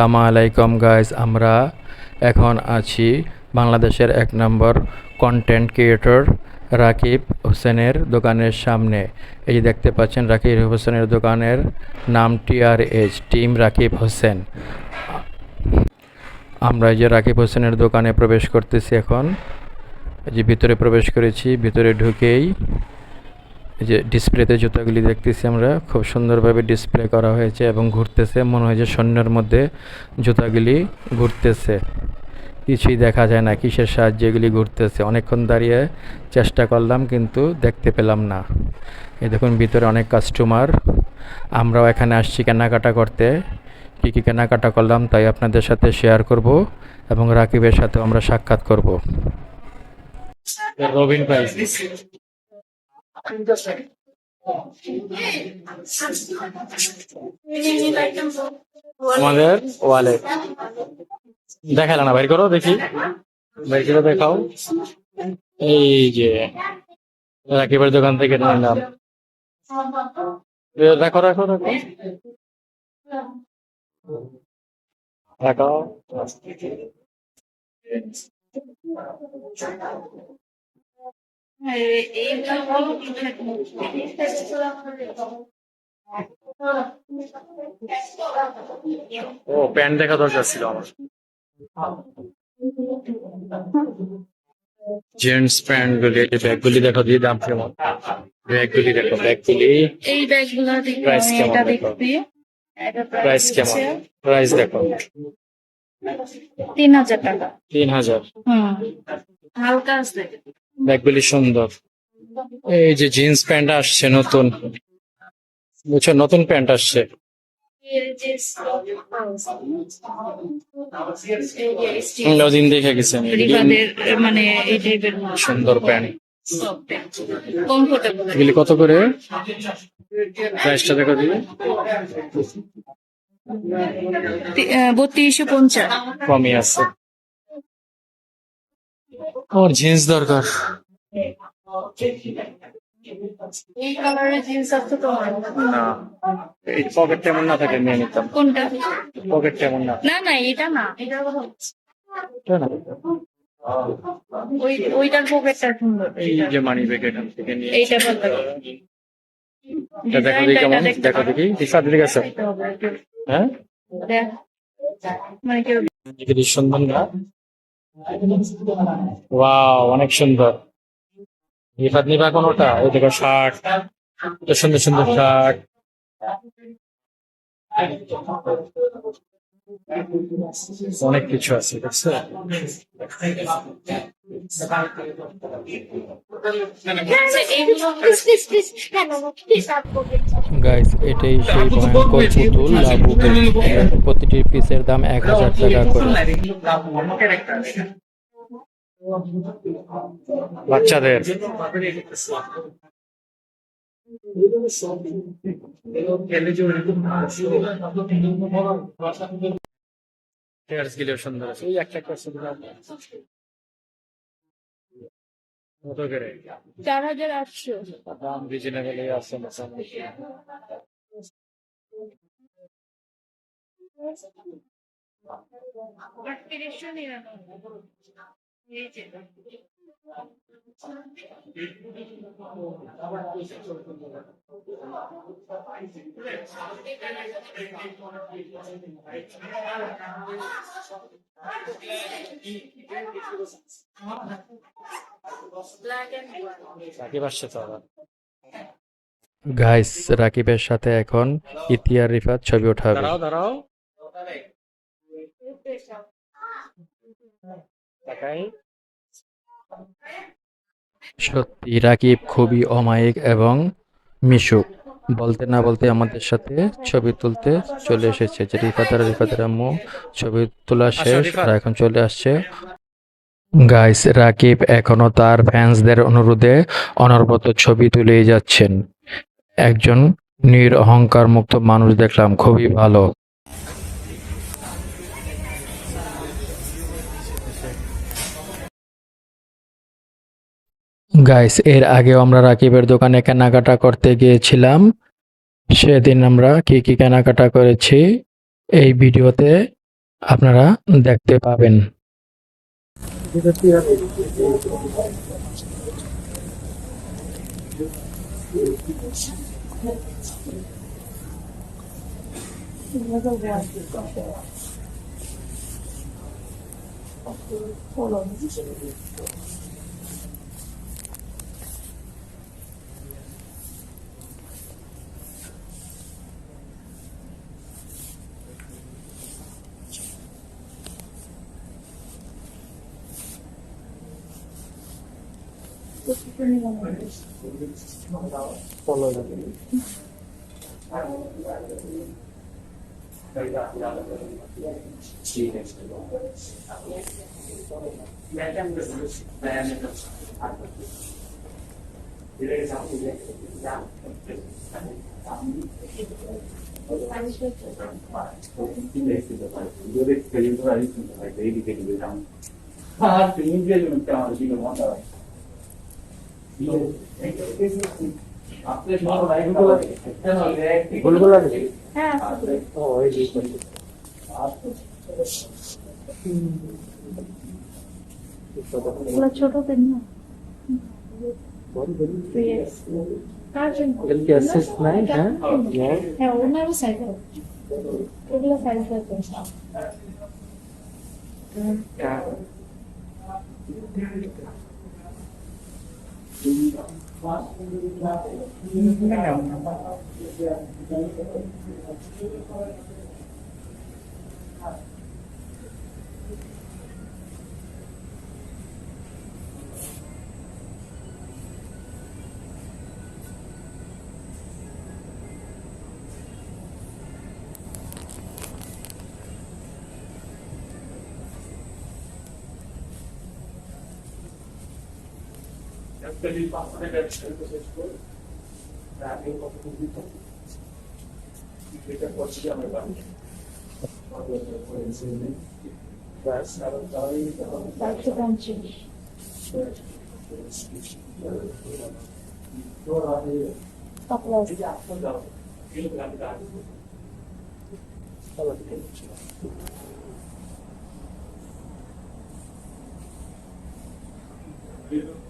আসসালামু আলাইকুম গাইজ আমরা এখন আছি বাংলাদেশের এক নম্বর কন্টেন্ট ক্রিয়েটর রাকিব হোসেনের দোকানের সামনে। এই যে দেখতে পাচ্ছেন, রাকিব হোসেনের দোকানের নাম টিআরএইচ টিম রাকিব হোসেন। আমরা এই যে রাকিব হোসেনের দোকানে প্রবেশ করতেছি এখন। এই যে ভিতরে প্রবেশ করেছি, ভিতরে ঢুকেই এই যে ডিসপ্লেতে জুতাগুলি দেখতেছি আমরা, খুব সুন্দরভাবে ডিসপ্লে করা হয়েছে এবং ঘুরতেছে, মনে হয় যে শূন্যের মধ্যে জুতাগুলি ঘুরতেছে। কিছুই দেখা যায় না, কিসের সাহায্যে এগুলি ঘুরতেছে। অনেকক্ষণ দাঁড়িয়ে চেষ্টা করলাম, কিন্তু দেখতে পেলাম না। এই দেখুন, ভিতরে অনেক কাস্টমার আমরাও এখানে আসছি কেনাকাটা করতে। কী কী কেনাকাটা করলাম তাই আপনাদের সাথে শেয়ার করব এবং রাকিবের সাথেও আমরা সাক্ষাৎ করব। রবিন আমাদের ওয়ালে দেখালে না বাইর করো দেখি। বাইর করে দেখাও। এই যে রাকিবের দোকান থেকে নিলাম এ, রাখো রাখো রাখো ও প্যান্ট দেখা দরকার ছিল আমার। জেন্টস প্যান্ট গুলি এই ব্যাগ গুলি দেখো দিয়ে দাম কেমন? ব্যাগ গুলি দেখো ব্যাগ গুলি এই দেখি Price আমি কেমন প্রাইস কেমন? প্রাইস দেখো। তিন হাজার টাকা। তিন হাজার। হালকা আছে। ব্যাগ গুলি সুন্দর। এই যে জিন্স প্যান্ট আসছে নতুন। বুঝছ নতুন প্যান্ট আসছে। হুম, দেখে গেছেন মানে এই টাইপের সুন্দর প্যান্ট। এগুলি কত করে? প্রাইসটা দেখো দিবে বত্রিশশো পঞ্চাশ। কমই আছে। ওর জিন্স দরকার। এই কালারের জিন্স আছে তো না। এই পকেট তেমন না থাকে নিয়ে নিতাম। কোনটা? পকেট তেমন না। না না এটা না এটার কথা বলছি। না। ওই ওইটার পকেটটা সুন্দর। এই যে মানি ব্যাগ এখান থেকে নিয়ে এইটা ভালো দেখো দেখি কেমন ডিজাইনটা দেখো দেখি। দিশা দিকে আছে। দেখতে হবে একটু। হ্যাঁ? মানে দেখি না। অনেক সুন্দর। নিফাত নিবা কোনটা? এই দেখো শার্ট। সুন্দর সুন্দর শার্ট। অনেক কিছু আছে গাইস এটাই সেই ভয়ঙ্কর পুতুল লাবু। প্রতিটি পিসের দাম এক হাজার টাকা করে। বাচ্চাদের। গিলেও সুন্দর আছে ওই একটা একটা সুন্দর কত করে চার হাজার আটশো দাম রিজনেবল আছে মোটামুটি আটত্রিশশো নিরানব্বই এই যে। রাকিব আসছে তো আবার। গাইস রাকিবের সাথে এখন ইতিহার রিফাত ছবি ওঠাবে। দাঁড়াও দাঁড়াও। তাকাই। সত্যি রাকিব খুবই অমায়িক এবং মিশুক। বলতে না বলতে আমাদের সাথে ছবি তুলতে চলে এসেছে। যে রিফাত আর রিফাতের আম্মু ছবি তোলা শেষ আর এখন চলে আসছে। গাইস রাকিব এখনও তার ফ্যান্সদের অনুরোধে অনর্বত ছবি তুলেই যাচ্ছেন। একজন নির অহংকার মুক্ত মানুষ দেখলাম খুবই ভালো। গাইস এর আগেও আমরা রাকিবের দোকানে কেনাকাটা করতে গিয়েছিলাম। সেদিন আমরা কি কি কেনাকাটা করেছি, এই ভিডিওতে আপনারা দেখতে পাবেন। 먹고 싶은 거는 뭘로 해야 되지? 아, 그 인지해주는 때만 지금 한다. गुलगुला छोटो करना जल्दी असिस्ट नहीं है है है वो ना वो साइकिल गुलगुला साइकिल करता है। Não. হ্যাঁ এগুলো ছোট পেন না Yes. কার জন্য? হ্যাঁ ওনারও সাইজ ওগুলো সাইজ আছে চারশো পঞ্চাশ কাপড় আছে ডিসকাউন্ট নেই না চিন্তা ব্ল্যাক টাকা এটা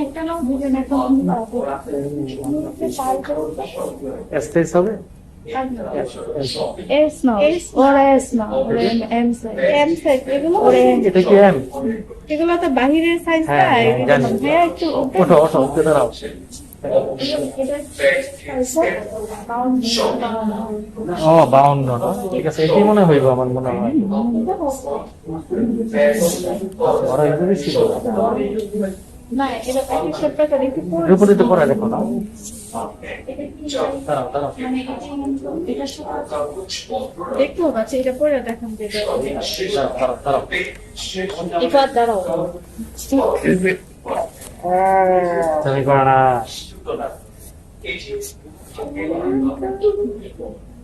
একটা পাবো এসতেস হবে এস না ওরা এস না ওরা এম সাইজ এম সাইজ এগুলো ওরা এম এটা কি এম এগুলো তো বাহিরের সাইজ হ্যাঁ, না হ্যাঁ, হ্যাঁ একটু ওঠো ওঠো দাঁড়াও ও বাউন্ন না? ঠিক আছে এটাই মনে হইব আমার মনে হয়। ছিল। এটা দেখো না? দাঁড়াও দাঁড়াও। দেখতে হবে আচ্ছা এটা পরে দেখান দাঁড়াও দাঁড়াও দাঁড়াও। তুমি করো না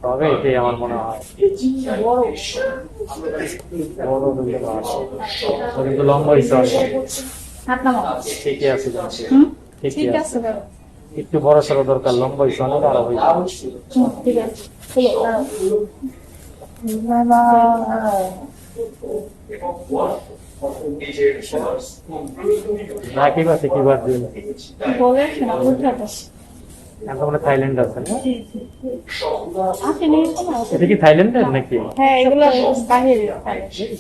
তবে এটাই আমার মনে হয় কিন্তু লম্বা ঠিকই আছে ঠিকই আছে একটু বড় সড়ো দরকার লম্বা অনেক আরও হয়েছে হুম, ঠিক আছে চলো দাঁড়াও রাকিব আছে কি বাদ দিন বলে শোনা বুঝাতে এখন থাইল্যান্ড আছে না? এটা কি থাইল্যান্ডের নাকি? হ্যাঁ এগুলো বাহিরে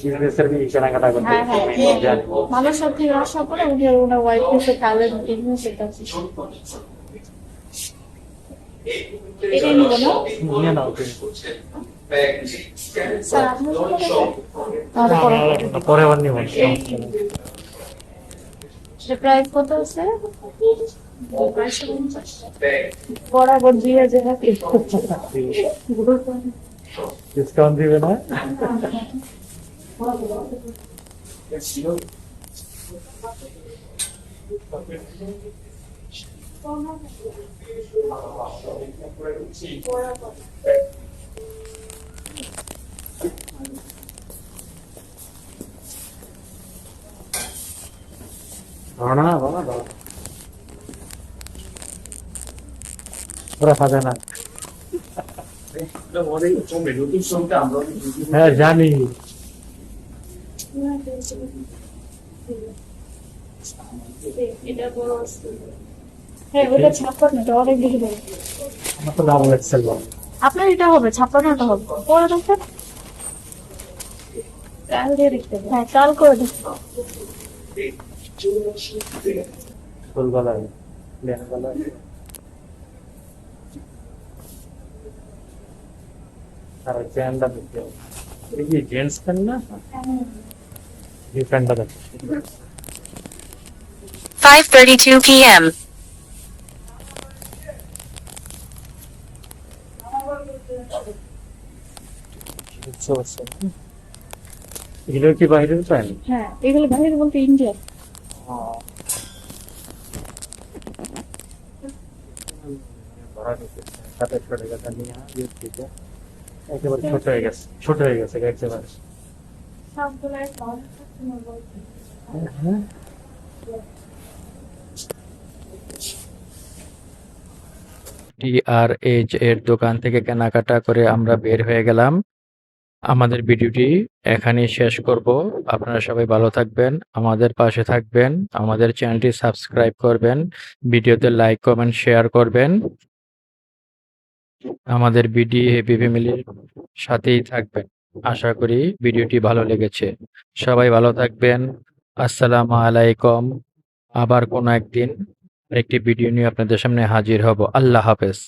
বিজনেসের কি কেনাকাটা করতে হ্যাঁ হ্যাঁ জানি। মানুষ সব থেকে আসার পরে উনি ওনার ওয়াইফ এসে কালের বিজনেস এটা এটাই নিব না নিয়ে নাও। তাহলে পরে আবার কত আছে? বরাবর দুই হাজার ডিসকাউন্ট দিবে না? ধারণা না বাবা দাও ওরা খাবে না। হ্যাঁ জানি। হ্যাঁ আপনার এটা হবে ছাপ্পান্নটা হবে। পরে দেখেন। কাল দিয়ে দেখতে হবে। হ্যাঁ কাল করে দেখতে ফুল গলা গলা আর প্যান্টটা দেখতে এই যে জেন্টস প্যান্ট না? এই প্যান্টটা দেখো। 5:32 p.m. বুঝতে পারছ? এগুলো কি বাইরের হ্যাঁ এগুলো বাইরে বলতে একেবারে ছোট হয়ে গেছে ছোট হয়ে গেছে একেবারে। সবগুলো একদম হ্যাঁ। টিআরএইচ এর দোকান থেকে কেনাকাটা করে আমরা বের হয়ে গেলাম। আমাদের ভিডিওটি এখানেই শেষ করব। আপনারা সবাই ভালো থাকবেন, আমাদের পাশে থাকবেন, আমাদের চ্যানেলটি সাবস্ক্রাইব করবেন, ভিডিওতে লাইক, কমেন্ট, শেয়ার করবেন। আমাদের বিডি হেপি ফ্যামিলির সাথেই থাকবেন। আশা করি ভিডিওটি ভালো লেগেছে। সবাই ভালো থাকবেন। আসসালামু আলাইকুম। আবার কোনো একদিন একটি ভিডিও নিয়ে আপনাদের সামনে হাজির হব। আল্লাহ হাফেজ।